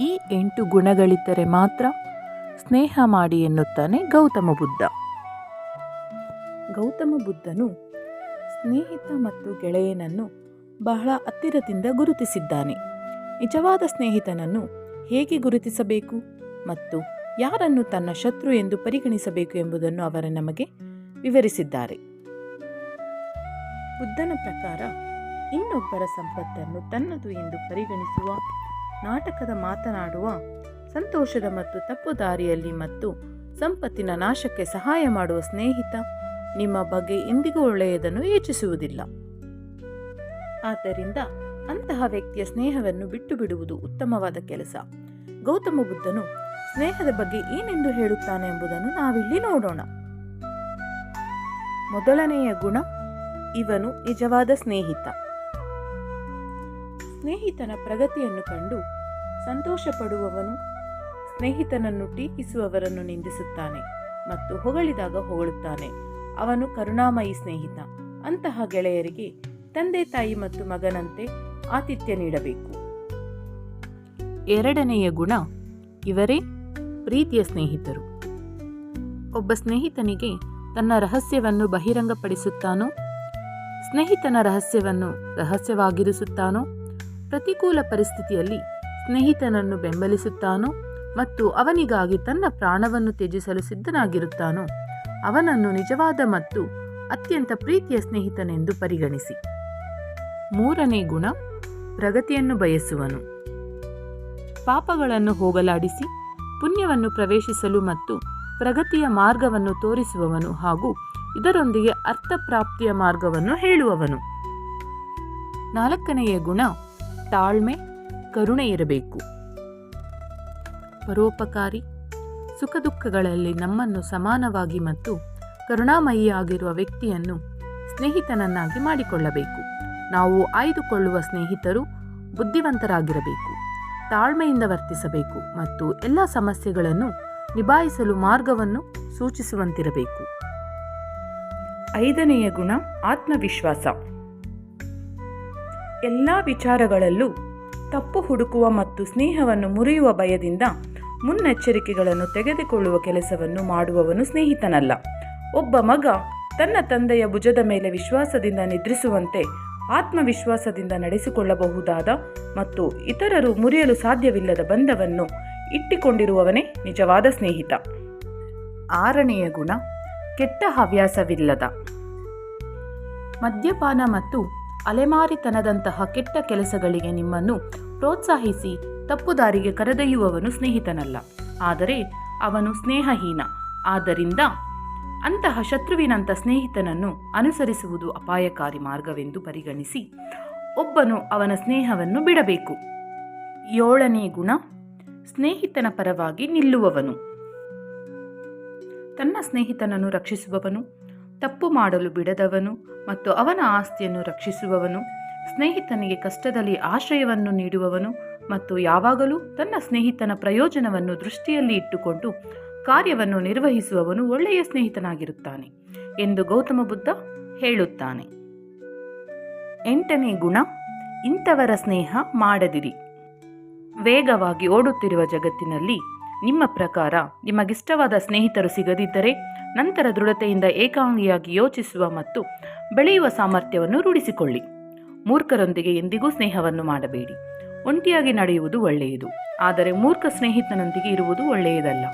ಈ ಎಂಟು ಗುಣಗಳಿದ್ದರೆ ಮಾತ್ರ ಸ್ನೇಹ ಮಾಡಿ ಎನ್ನುತ್ತಾನೆ ಗೌತಮ ಬುದ್ಧ. ಗೌತಮ ಬುದ್ಧನು ಸ್ನೇಹಿತ ಮತ್ತು ಗೆಳೆಯನನ್ನು ಬಹಳ ಹತ್ತಿರದಿಂದ ಗುರುತಿಸಿದ್ದಾನೆ. ನಿಜವಾದ ಸ್ನೇಹಿತನನ್ನು ಹೇಗೆ ಗುರುತಿಸಬೇಕು ಮತ್ತು ಯಾರನ್ನು ತನ್ನ ಶತ್ರು ಎಂದು ಪರಿಗಣಿಸಬೇಕು ಎಂಬುದನ್ನು ಅವರು ನಮಗೆ ವಿವರಿಸಿದ್ದಾರೆ. ಬುದ್ಧನ ಪ್ರಕಾರ ಇನ್ನೊಬ್ಬರ ಸಂಪತ್ತನ್ನು ತನ್ನದು ಎಂದು ಪರಿಗಣಿಸುವ ನಾಟಕದ ಮಾತನಾಡುವ, ಸಂತೋಷದ ಮತ್ತು ತಪ್ಪು ದಾರಿಯಲ್ಲಿ ಮತ್ತು ಸಂಪತ್ತಿನ ನಾಶಕ್ಕೆ ಸಹಾಯ ಮಾಡುವ ಸ್ನೇಹಿತ, ನಿಮ್ಮ ಬಗ್ಗೆ ಎಂದಿಗೂ ಒಳ್ಳೆಯದನ್ನು ಯೋಚಿಸುವುದಿಲ್ಲ. ಆದ್ದರಿಂದ ಅಂತಹ ವ್ಯಕ್ತಿಯ ಸ್ನೇಹವನ್ನು ಬಿಟ್ಟು ಬಿಡುವುದು ಉತ್ತಮವಾದ ಕೆಲಸ. ಗೌತಮ ಬುದ್ಧನು ಸ್ನೇಹದ ಬಗ್ಗೆ ಏನೆಂದು ಹೇಳುತ್ತಾನೆ ಎಂಬುದನ್ನು ನಾವಿಲ್ಲಿ ನೋಡೋಣ. ಮೊದಲನೆಯ ಗುಣ, ಇವನು ನಿಜವಾದ ಸ್ನೇಹಿತ. ಸ್ನೇಹಿತನ ಪ್ರಗತಿಯನ್ನು ಕಂಡು ಸಂತೋಷ ಪಡುವವನು ಸ್ನೇಹಿತನನ್ನು ಟೀಕಿಸುವವರನ್ನು ನಿಂದಿಸುತ್ತಾನೆ ಮತ್ತು ಹೊಗಳಿದಾಗ ಹೊಗಳುತ್ತಾನೆ. ಅವನು ಕರುಣಾಮಯಿ ಸ್ನೇಹಿತ, ಅಂತಹ ಗೆಳೆಯರಿಗೆ ತಂದೆ ತಾಯಿ ಮತ್ತು ಮಗನಂತೆ ಆತಿಥ್ಯ ನೀಡಬೇಕು. ಎರಡನೆಯ ಗುಣ, ಇವರೇ ಪ್ರೀತಿಯ ಸ್ನೇಹಿತರು. ಒಬ್ಬ ಸ್ನೇಹಿತನಿಗೆ ತನ್ನ ರಹಸ್ಯವನ್ನು ಬಹಿರಂಗಪಡಿಸುತ್ತಾನೋ, ಸ್ನೇಹಿತನ ರಹಸ್ಯವನ್ನು ರಹಸ್ಯವಾಗಿರಿಸುತ್ತಾನೋ ಪ್ರತಿಕೂಲ ಪರಿಸ್ಥಿತಿಯಲ್ಲಿ ಸ್ನೇಹಿತನನ್ನು ಬೆಂಬಲಿಸುತ್ತಾನೋ ಮತ್ತು ಅವನಿಗಾಗಿ ತನ್ನ ಪ್ರಾಣವನ್ನು ತ್ಯಜಿಸಲು ಸಿದ್ಧನಾಗಿರುತ್ತಾನೋ ಅವನನ್ನು ನಿಜವಾದ ಮತ್ತು ಅತ್ಯಂತ ಪ್ರೀತಿಯ ಸ್ನೇಹಿತನೆಂದು ಪರಿಗಣಿಸಿ. ಮೂರನೇ ಗುಣ, ಪ್ರಗತಿಯನ್ನು ಬಯಸುವನು. ಪಾಪಗಳನ್ನು ಹೋಗಲಾಡಿಸಿ, ಪುಣ್ಯವನ್ನು ಪ್ರವೇಶಿಸಲು ಮತ್ತು ಪ್ರಗತಿಯ ಮಾರ್ಗವನ್ನು ತೋರಿಸುವವನು ಹಾಗೂ ಇದರೊಂದಿಗೆ ಅರ್ಥಪ್ರಾಪ್ತಿಯ ಮಾರ್ಗವನ್ನು ಹೇಳುವವನು. ನಾಲ್ಕನೆಯ ಗುಣ ತಾಳ್ಮೆ, ಕರುಣೆ ಇರಬೇಕು. ಪರೋಪಕಾರಿ, ಸುಖ ದುಃಖಗಳಲ್ಲಿ ನಮ್ಮನ್ನು ಸಮಾನವಾಗಿ ಮತ್ತು ಕರುಣಾಮಯಿಯಾಗಿರುವ ವ್ಯಕ್ತಿಯನ್ನು ಸ್ನೇಹಿತನನ್ನಾಗಿ ಮಾಡಿಕೊಳ್ಳಬೇಕು. ನಾವು ಆಯ್ದುಕೊಳ್ಳುವ ಸ್ನೇಹಿತರು ಬುದ್ಧಿವಂತರಾಗಿರಬೇಕು. ತಾಳ್ಮೆಯಿಂದ ವರ್ತಿಸಬೇಕು ಮತ್ತು ಎಲ್ಲ ಸಮಸ್ಯೆಗಳನ್ನು ನಿಭಾಯಿಸಲು ಮಾರ್ಗವನ್ನು ಸೂಚಿಸುವಂತಿರಬೇಕು. ಐದನೆಯ ಗುಣ, ಆತ್ಮವಿಶ್ವಾಸ. ಎಲ್ಲ ವಿಚಾರಗಳಲ್ಲೂ ತಪ್ಪು ಹುಡುಕುವ ಮತ್ತು ಸ್ನೇಹವನ್ನು ಮುರಿಯುವ ಭಯದಿಂದ ಮುನ್ನೆಚ್ಚರಿಕೆಗಳನ್ನು ತೆಗೆದುಕೊಳ್ಳುವ ಕೆಲಸವನ್ನು ಮಾಡುವವನು ಸ್ನೇಹಿತನಲ್ಲ. ಒಬ್ಬ ಮಗ ತನ್ನ ತಂದೆಯ ಭುಜದ ಮೇಲೆ ವಿಶ್ವಾಸದಿಂದ ನಿದ್ರಿಸುವಂತೆ ಆತ್ಮವಿಶ್ವಾಸದಿಂದ ನಡೆಸಿಕೊಳ್ಳಬಹುದಾದ ಮತ್ತು ಇತರರು ಮುರಿಯಲು ಸಾಧ್ಯವಿಲ್ಲದ ಬಂಧವನ್ನು ಇಟ್ಟಿಕೊಂಡಿರುವವನೇ ನಿಜವಾದ ಸ್ನೇಹಿತ. ಆರನೆಯ ಗುಣ, ಕೆಟ್ಟ ಹವ್ಯಾಸವಿಲ್ಲದ. ಮದ್ಯಪಾನ ಮತ್ತು ಅಲೆಮಾರಿತನದಂತಹ ಕೆಟ್ಟ ಕೆಲಸಗಳಿಗೆ ನಿಮ್ಮನ್ನು ಪ್ರೋತ್ಸಾಹಿಸಿ ತಪ್ಪು ದಾರಿಗೆ ಕರೆದೊಯ್ಯುವವನು ಸ್ನೇಹಿತನಲ್ಲ. ಆದರೆ ಅವನು ಸ್ನೇಹಹೀನ. ಆದ್ದರಿಂದ ಅಂತಹ ಶತ್ರುವಿನಂಥ ಸ್ನೇಹಿತನನ್ನು ಅನುಸರಿಸುವುದು ಅಪಾಯಕಾರಿ ಮಾರ್ಗವೆಂದು ಪರಿಗಣಿಸಿ ಒಬ್ಬನು ಅವನ ಸ್ನೇಹವನ್ನು ಬಿಡಬೇಕು. ಏಳನೇ ಗುಣ, ಸ್ನೇಹಿತನ ಪರವಾಗಿ ನಿಲ್ಲುವವನು. ತನ್ನ ಸ್ನೇಹಿತನನ್ನು ರಕ್ಷಿಸುವವನು. ತಪ್ಪು ಮಾಡಲು ಬಿಡದವನು ಮತ್ತು ಅವನ ಆಸ್ತಿಯನ್ನು ರಕ್ಷಿಸುವವನು, ಸ್ನೇಹಿತನಿಗೆ ಕಷ್ಟದಲ್ಲಿ ಆಶ್ರಯವನ್ನು ನೀಡುವವನು ಮತ್ತು ಯಾವಾಗಲೂ ತನ್ನ ಸ್ನೇಹಿತನ ಪ್ರಯೋಜನವನ್ನು ದೃಷ್ಟಿಯಲ್ಲಿ ಇಟ್ಟುಕೊಂಡು ಕಾರ್ಯವನ್ನು ನಿರ್ವಹಿಸುವವನು ಒಳ್ಳೆಯ ಸ್ನೇಹಿತನಾಗಿರುತ್ತಾನೆ ಎಂದು ಗೌತಮ ಬುದ್ಧ ಹೇಳುತ್ತಾನೆ. ಎಂಟನೇ ಗುಣ, ಇಂಥವರ ಸ್ನೇಹ ಮಾಡದಿರಿ. ವೇಗವಾಗಿ ಓಡುತ್ತಿರುವ ಜಗತ್ತಿನಲ್ಲಿ ನಿಮ್ಮ ಪ್ರಕಾರ ನಿಮಗಿಷ್ಟವಾದ ಸ್ನೇಹಿತರು ಸಿಗದಿದ್ದರೆ ನಂತರ ದೃಢತೆಯಿಂದ ಏಕಾಂಗಿಯಾಗಿ ಯೋಚಿಸುವ ಮತ್ತು ಬೆಳೆಯುವ ಸಾಮರ್ಥ್ಯವನ್ನು ರೂಢಿಸಿಕೊಳ್ಳಿ. ಮೂರ್ಖರೊಂದಿಗೆ ಎಂದಿಗೂ ಸ್ನೇಹವನ್ನು ಮಾಡಬೇಡಿ. ಒಂಟಿಯಾಗಿ ನಡೆಯುವುದು ಒಳ್ಳೆಯದು. ಆದರೆ ಮೂರ್ಖ ಸ್ನೇಹಿತನೊಂದಿಗೆ ಇರುವುದು ಒಳ್ಳೆಯದಲ್ಲ.